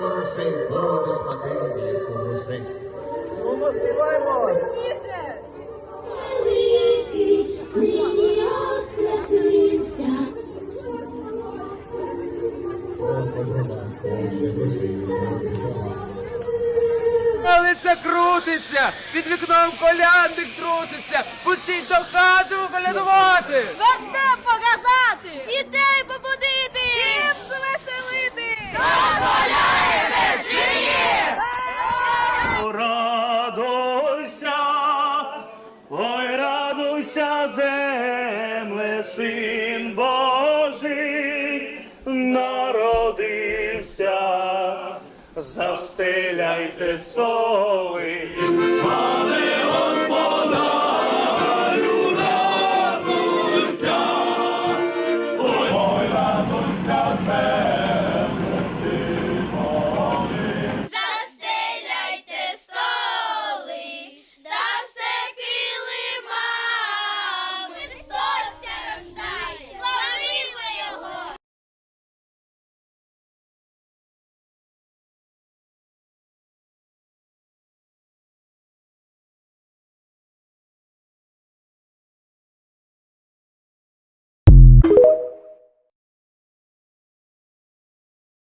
скорошей, будеш мати віку грошей. Ну, ми співаємо. Великий нині освятився. Палиця крутиться, під вікном колядник труситься, пустіть до хати радуйся, земле, син Божий народився, застеляйте столи, але